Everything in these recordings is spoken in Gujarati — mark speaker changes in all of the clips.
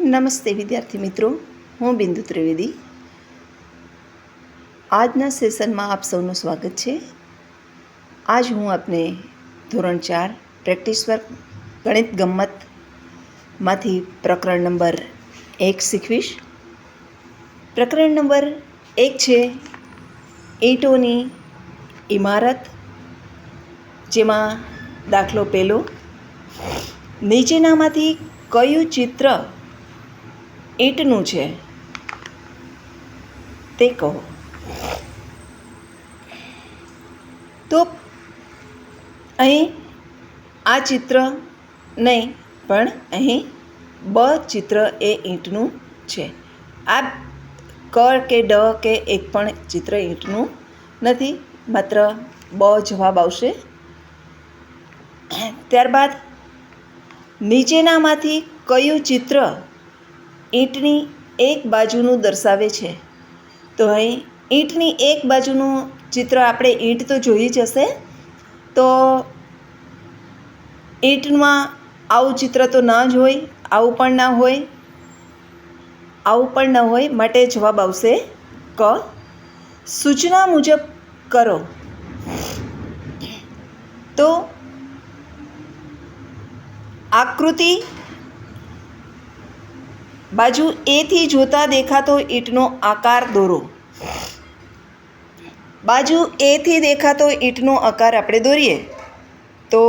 Speaker 1: નમસ્તે વિદ્યાર્થી મિત્રો, હું બિંદુ ત્રિવેદી. આજના સેશનમાં આપ સૌનું સ્વાગત છે. આજ હું આપને ધોરણ ચાર, પ્રેક્ટિસ વર્ક, ગણિત ગમ્મતમાંથી પ્રકરણ નંબર એક શીખવીશ. પ્રકરણ નંબર એક છે ઈંટોની ઇમારત જેમાં દાખલો પહેલો. નીચેનામાંથી કયું ચિત્ર ઈંટનું છે. તે કહો. તો અહીં આ ચિત્ર નહીં, પણ અહીં બ ચિત્ર એ ઈંટનું છે. આ ક કે ડ કે એક પણ ચિત્ર ઈંટનું નથી, માત્ર બ જવાબ આવશે. ત્યારબાદ નીચેનામાંથી કયું ચિત્ર ઈંટની એક બાજુનું દર્શાવે છે. તો અહીં ઈંટની એક બાજુનું ચિત્ર આપણે ઈંટ તો જોઈ જ હશે. તો ઈંટમાં આવું ચિત્ર તો ના જ હોય, આવું પણ ના હોય, આવું પણ ન હોય માટે જવાબ આવશે ક. સૂચના મુજબ કરો. તો આકૃતિ બાજુ એથી જોતા દેખાતો ઈંટનો આકાર દોરો. બાજુ એથી દેખાતો ઈંટનો આકાર આપણે દોરીએ. તો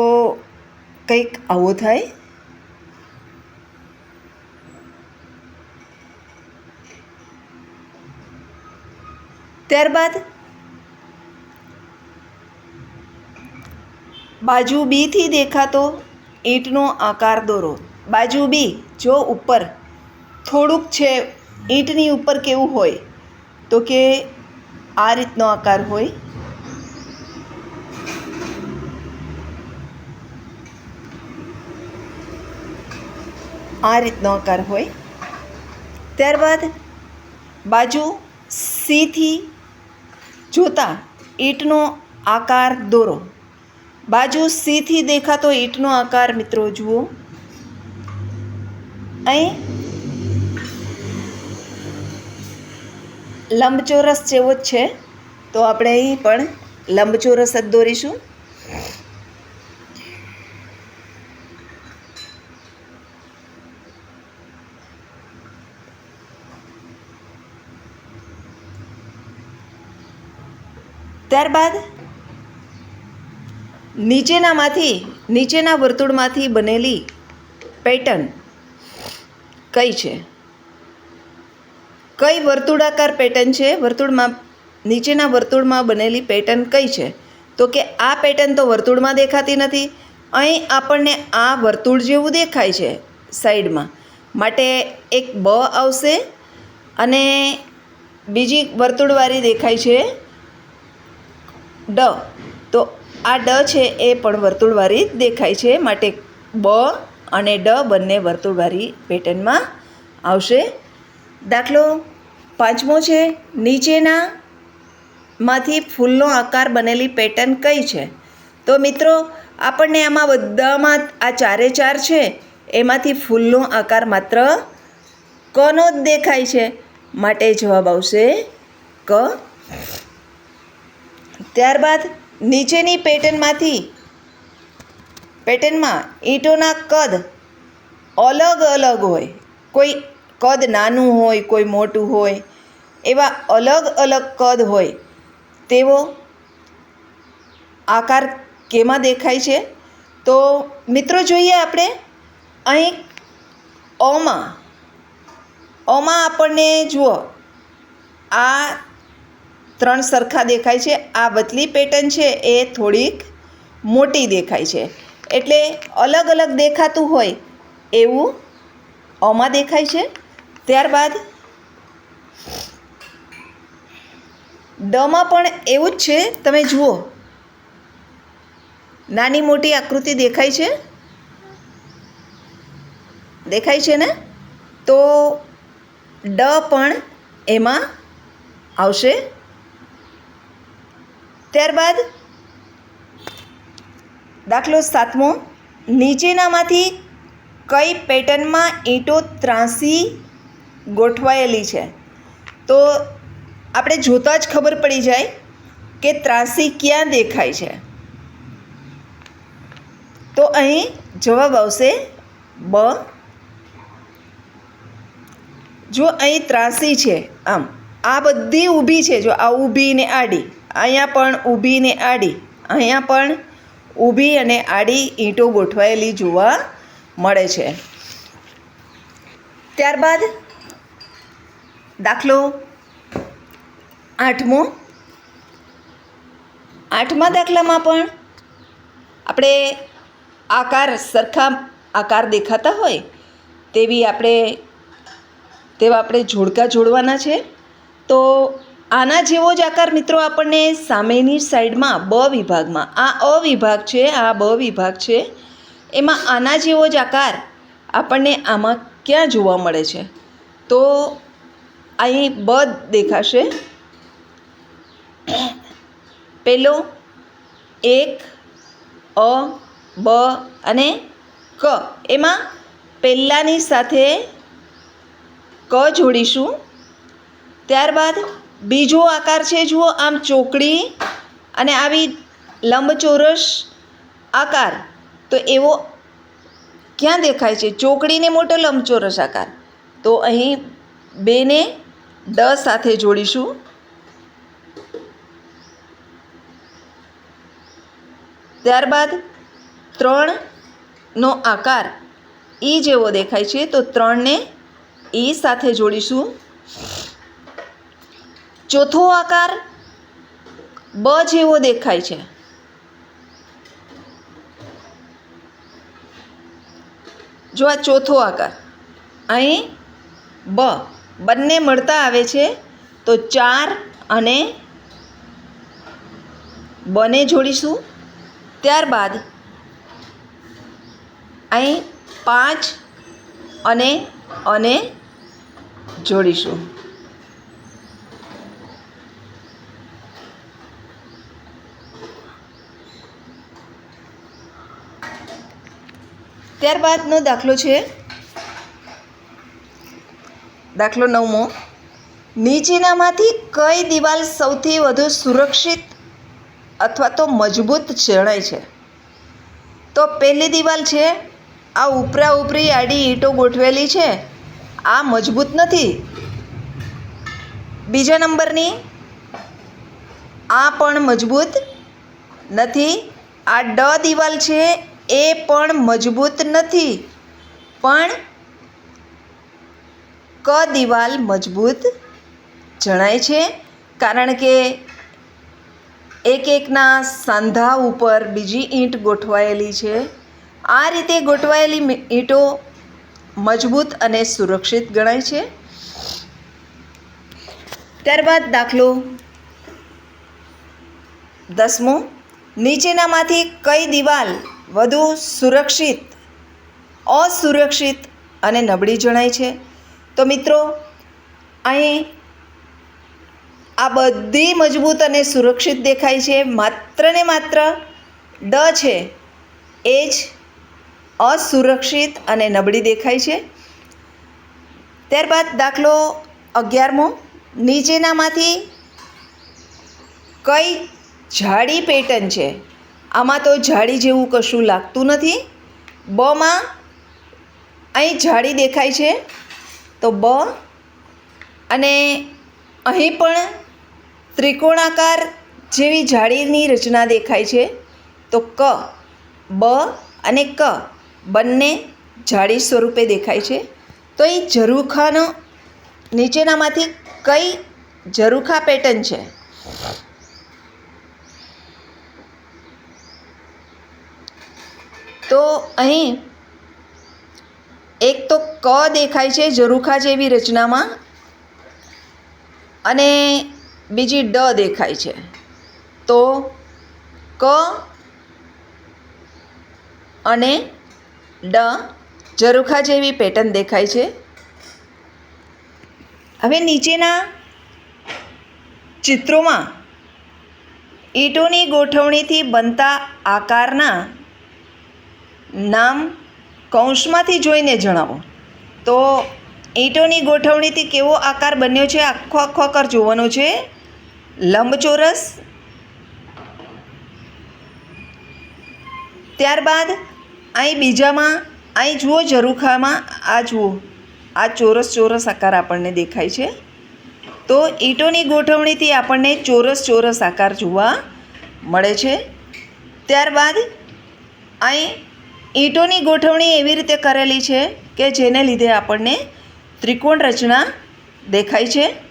Speaker 1: કંઈક આવો થાય. ત્યારબાદ બાજુ બીથી દેખાતો ઈંટનો આકાર દોરો. બાજુ બી જો ઉપર થોડુંક છે ઈંટની ઉપર કેવું હોય તો કે આ રીતનો આકાર હોય. આ રીતનો આકાર હોય. ત્યારબાદ બાજુ સીથી જોતા ઈંટનો આકાર દોરો. બાજુ સીથી દેખાતો ઈંટનો આકાર મિત્રો જુઓ. અહીં લંબચોરસ જેવો જ છે. તો આપણે અહીં પણ લંબચોરસ જ દોરીશું. ત્યારબાદ નીચેનામાંથી, નીચેના વર્તુળમાંથી બનેલી પેટર્ન કઈ છે? કઈ વર્તુળાકાર પેટર્ન છે? વર્તુળમાં, નીચેના વર્તુળમાં બનેલી પેટર્ન કઈ છે? તો કે આ પેટર્ન તો વર્તુળમાં દેખાતી નથી. અહીં આપણને આ વર્તુળ જેવું દેખાય છે સાઈડમાં. માટે એક બ આવશે અને બીજી વર્તુળવાળી દેખાય છે ડ. તો આ ડ છે એ પણ વર્તુળવાળી દેખાય છે. માટે બ અને ડ બંને વર્તુળવાળી પેટર્નમાં આવશે. દાખલો, પાંચમો છે, નીચેના માંથી ફૂલનો આકાર બનેલી પેટર્ન કઈ છે? તો મિત્રો, આપણને આમાં બધામાં આ ચારે ચાર છે, એમાંથી ફૂલનો આકાર માત્ર કનો જ દેખાય છે. માટે જવાબ આવશે ક. ત્યારબાદ નીચેની પેટર્નમાંથી પેટર્નમાં ઈંટોના કદ અલગ અલગ હોય. કોઈ કદ નાનું હોય, કોઈ મોટું હોય, એવા અલગ અલગ કદ હોય તેવો આકાર કેમાં દેખાય છે? તો મિત્રો જોઈએ આપણે, અહીં ઓમાં ઓમાં આપણને જુઓ, આ ત્રણ સરખા દેખાય છે, આ વતલી પેટર્ન છે, એ થોડીક મોટી દેખાય છે. એટલે અલગ અલગ દેખાતું હોય, એવું ઓમાં દેખાય છે. ત્યારબાદ, ડમાં પણ એવું જ છે, તમે જુઓ. નાની મોટી આકૃતિ દેખાય છે. દેખાય છે ને? તો ડ પણ એમાં આવશે. ત્યારબાદ, દાખલો સાતમો. નીચેનામાંથી કઈ પેટર્નમાં ઈંટો ત્રાંસી ગોઠવાયેલી છે. તો આપણે જોતાં જ ખબર પડી જાય કે ત્રાંસી ક્યાં દેખાય છે. તો અહીં જવાબ આવશે બ. જો અહીં ત્રાસી છે, આમ, આ બધી ઊભી છે, જો આ ઊભી ને આડી, અહીંયા પણ ઊભી ને આડી, અહીંયા પણ ઊભી અને આડી ઈંટો ગોઠવાયેલી જોવા મળે છે. ત્યારબાદ દાખલો આઠમો. આઠમા દાખલામાં પણ આપણે આકાર સરખા આકાર દેખાતા હોય તેવી આપણે તેવા આપણે જોડકા જોડવાના છે. તો આના જેવો જ આકાર મિત્રો આપણને સામેની સાઈડમાં બ વિભાગમાં, આ અ વિભાગ છે, આ બ વિભાગ છે, એમાં આના જેવો જ આકાર આપણને આમાં ક્યાં જોવા મળે છે? તો અહીં બ દેખાશે. પેલો એક, અ, બ અને ક. એમાં પહેલાંની સાથે ક જોડીશું. ત્યારબાદ બીજો આકાર છે, જુઓ, આમ ચોકડી અને આવી લંબચોરસ આકાર. તો એવો ક્યાં દેખાય છે? ચોકડીને મોટો લંબચોરસ આકાર. તો અહીં બેને ડ સાથે જોડીશું. ત્યારબાદ ત્રણનો આકાર ઈ જેવો દેખાય છે, તો ત્રણને ઈ સાથે જોડીશું. ચોથો આકાર બ જેવો દેખાય છે. જો આ ચોથો આકાર, અહીં બ બંને મળતા આવે છે, તો ચાર અને બને જોડીશું. ત્યારબાદ અહીં પાંચ અને અને જોડીશું. ત્યારબાદનો દાખલો છે દાખલો નવમો. નીચેનામાંથી કઈ દિવાલ સૌથી વધુ સુરક્ષિત અથવા તો મજબૂત જણાય છે? તો પહેલી દિવાલ છે, આ ઉપરા ઉપરી આડી ઈંટો ગોઠવેલી છે. આ મજબૂત નથી. બીજા નંબરની, આ પણ મજબૂત નથી. આ ડ દિવાલ છે, એ પણ મજબૂત નથી. પણ ક દિવાલ મજબૂત જણાય છે, કારણ કે એક એકના સાંધા ઉપર બીજી ઈંટ ગોઠવાયેલી છે. આ રીતે ગોઠવાયેલી ઈંટો મજબૂત અને સુરક્ષિત ગણાય છે. ત્યારબાદ દાખલો દસમો. નીચેનામાંથી કઈ દિવાલ વધુ સુરક્ષિત, અસુરક્ષિત અને નબળી જણાય છે? તો મિત્રો, અહીં આ બધી મજબૂત અને સુરક્ષિત દેખાય છે. માત્ર ને માત્ર ડ છે. એ જ અસુરક્ષિત અને નબળી દેખાય છે. ત્યારબાદ દાખલો અગિયારમો. નીચેનામાંથી કઈ જાડી પેટર્ન છે? આમાં તો જાડી જેવું કશું લાગતું નથી. બમાં અહીં જાડી દેખાય છે. તો બ. અને અહીં પણ ત્રિકોણાકાર જેવી જાળીની રચના દેખાય છે. તો ક, બ અને ક બંને જાળી સ્વરૂપે દેખાય છે. તો એ ઝરૂખાનો, નીચેનામાંથી કઈ ઝરૂખા પેટર્ન છે? તો અહીં એક તો ક દેખાય છે ઝરૂખા જેવી રચનામાં અને બીજી ડ દેખાય છે. તો ક અને ડ ઝરૂખા જેવી પેટર્ન દેખાય છે. હવે નીચેના ચિત્રોમાં ઈંટોની ગોઠવણીથી બનતા આકારના નામ કૌંસમાંથી જોઈને જણાવો. તો ઈંટોની ગોઠવણીથી કેવો આકાર બન્યો છે? આખો આખો આકાર જોવાનો છે. લંબચોરસ. ત્યારબાદ અહીં બીજામાં અહીં જુઓ ઝરૂખામાં, આ જુઓ. આ ચોરસ ચોરસ આકાર આપણને દેખાય છે. તો ઈંટોની ગોઠવણીથી આપણને ચોરસ ચોરસ આકાર જોવા મળે છે. ત્યારબાદ અહીં ઈંટોની ગોઠવણી એવી રીતે કરેલી છે કે જેને લીધે આપણને ત્રિકોણ રચના દેખાય છે.